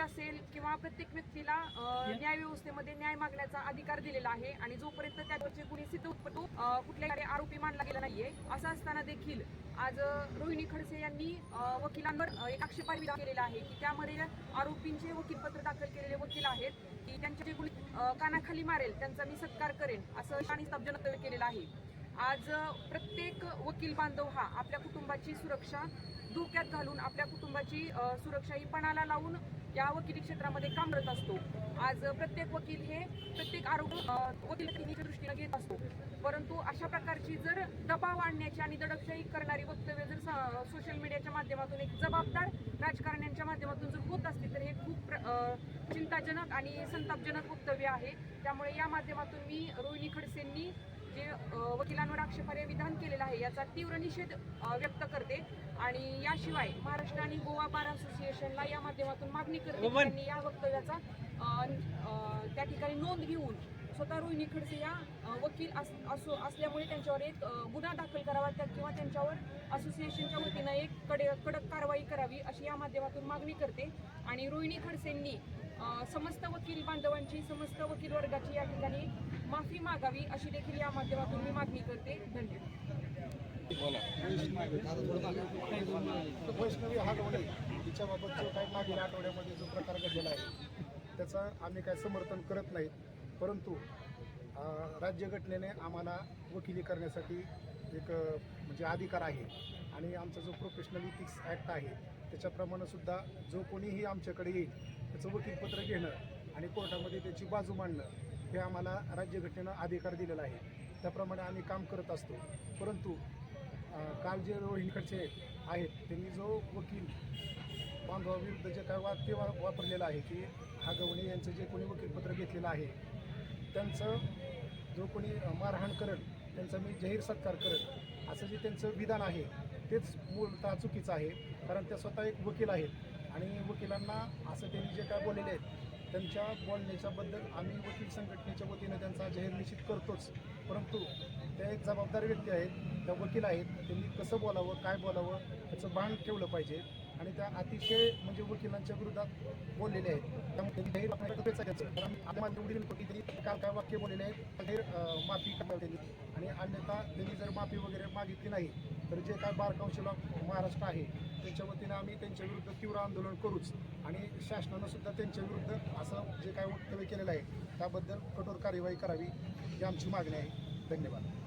असेल किंवा प्रत्येक व्यक्तीला न्याय व्यवस्थेमध्ये न्याय मागण्याचा अधिकार दिलेला आहे आणि जोपर्यंत त्यावरचे गुन्हे सिद्ध होत कुठल्याही आरोपी मानला गेला नाहीये. असं असताना देखील आज रोहिणी खडसे यांनी वकिलांवर एक आक्षेपार्ह विधान केलेला आहे की त्यामध्ये आरोपींचे वकीलपत्र दाखल केलेले वकील आहेत की त्यांचे जे गुन्हे कानाखाली मारेल त्यांचा मी सत्कार करेन असं आणि स्तब्ध केलेलं आहे. आज प्रत्येक वकील बांधव हा आपल्या कुटुंबाची सुरक्षा धोक्यात घालून आपल्या कुटुंबाची सुरक्षा ही पणाला लावून या वकिली क्षेत्रामध्ये काम करत असतो. आज प्रत्येक वकील हे प्रत्येक आरोप अ, दृष्टीने घेत असतो. परंतु अशा प्रकारची जर दबाव आणण्याची आणि दडपशाही करणारी वक्तव्य जर स- सोशल मीडियाच्या माध्यमातून एक जबाबदार राजकारण्यांच्या माध्यमातून जर होत असतील तर हे खूप प्र- चिंताजनक आणि संतापजनक वक्तव्य आहे. त्यामुळे या माध्यमातून मी रोहिणी खडसेंनी जे अ, वकिलांवर आक्षेपार्ह विधान केलेलं आहे याचा तीव्र निषेध व्यक्त करते. आणि याशिवाय महाराष्ट्र आणि गोवा बार असोसिएशनला या माध्यमातून मागणी करते त्यांनी या वक्तव्याचा त्या ठिकाणी नोंद घेऊन स्वतः रोहिणी खडसे या वकील अस असो असल्यामुळे त्यांच्यावर एक गुन्हा दाखल करावा त्या किंवा त्यांच्यावर असोसिएशनच्या वतीनं एक कडे कडक कारवाई करावी अशी या माध्यमातून मागणी करते. आणि रोहिणी खडसेंनी समस्त वकील बांधवांची समस्त वकील वर्गाची या ठिकाणी माफी मागावी अशी देखील या माध्यमातून मी मागणी करते. धन्यवाद. वैष्णवी हागवणे तिच्याबाबत जो काही मागील आठवड्यामध्ये जो प्रकार घडलेला आहे त्याचं आम्ही काय समर्थन करत नाहीत परंतु राज्यघटनेने आम्हाला वकिली करण्यासाठी एक म्हणजे अधिकार आहे. आणि आमचा जो प्रोफेशनल इथिक्स ॲक्ट आहे त्याच्याप्रमाणे सुद्धा जो कोणीही आमच्याकडे येईल त्याचं वकीलपत्र घेणं आणि कोर्टामध्ये त्याची बाजू मांडणं हे आम्हाला राज्यघटनेनं अधिकार दिलेला आहे. त्याप्रमाणे आम्ही काम करत असतो. परंतु काल जे रोहिणीकडचे आहेत त्यांनी जो वकील बांधवाविरुद्ध जे काय वाक्य वा वापरलेलं आहे की हा गवणे यांचं जे कोणी वकीलपत्र घेतलेलं आहे त्यांचं जो कोणी मारहाण करेल त्यांचा मी जाहीर सत्कार करेल असं जे त्यांचं विधान आहे तेच मूलतः चुकीचं आहे. कारण त्या स्वतः एक वकील आहेत. आणि वकिलांना असं त्यांनी जे काय बोललेले आहेत त्यांच्या बोलण्याच्याबद्दल आम्ही वकील संघटनेच्या वतीनं त्यांचा जाहीर निश्चित करतोच. परंतु त्या एक जबाबदार व्यक्ती आहेत त्या वकील आहेत त्यांनी कसं बोलावं काय बोलावं याचं भान ठेवलं पाहिजे. आणि त्या अतिशय म्हणजे वकिलांच्या विरोधात बोललेले आहेत. त्यामुळे त्यांनी काल काय वाक्य बोललेले आहेत जाहीर माफी करावी आणि अन्यथा त्यांनी जर माफी वगैरे मागितली नाही तर जे काय बार कौन्सिल ऑफ महाराष्ट्र आहे त्यांच्या वतीनं आम्ही त्यांच्या विरुद्ध तीव्र आंदोलन करूच. आणि शासनानं सुद्धा त्यांच्या विरुद्ध असं जे काय वक्तव्य केलेलं आहे त्याबद्दल कठोर कार्यवाही करावी ही आमची मागणी आहे. धन्यवाद.